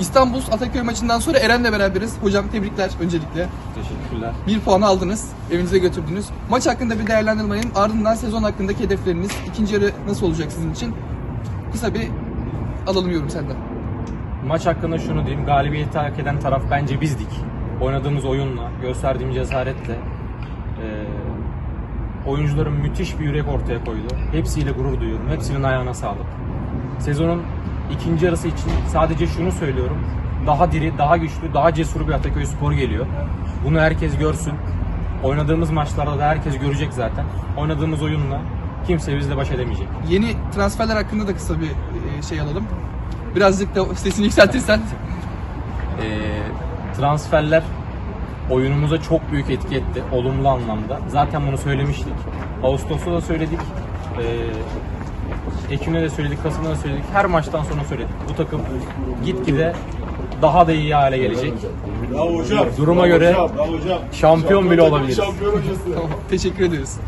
İstanbul Ataköy maçından sonra Eren'le beraberiz. Hocam tebrikler öncelikle. Teşekkürler. Bir puanı aldınız, evinize götürdünüz. Maç hakkında bir değerlendirme alayım. Ardından sezon hakkındaki hedefleriniz, ikinci yarı nasıl olacak sizin için? Kısa bir alalım yorum senden. Maç hakkında şunu diyeyim. Galibiyeti hak eden taraf bence bizdik. Oynadığımız oyunla, gösterdiğimiz cesaretle eee, oyuncuların müthiş bir yürek ortaya koydu. Hepsiyle gurur duyuyorum. Hepsinin ayağına sağlık. Sezonun ikinci yarısı için sadece şunu söylüyorum. Daha diri, daha güçlü, daha cesur bir Ataköy Spor geliyor. Bunu herkes görsün. Oynadığımız maçlarda da herkes görecek zaten. Oynadığımız oyunla kimse bizle baş edemeyecek. Yeni transferler hakkında da kısa bir e, şey alalım. Birazcık da sesini yükseltirsen. Ee, transferler oyunumuza çok büyük etki etti olumlu anlamda. Zaten bunu söylemiştik. Ağustos'ta da söyledik. Ee, Ekim'de de söyledik, Kasım'da da söyledik. Her maçtan sonra söyledik. Bu takım gitgide daha da iyi hale gelecek. Bravo hocam. Duruma Bravo göre hocam, bravo hocam. şampiyon bile olabiliriz. Şampiyon hocası. Tamam, teşekkür ederiz.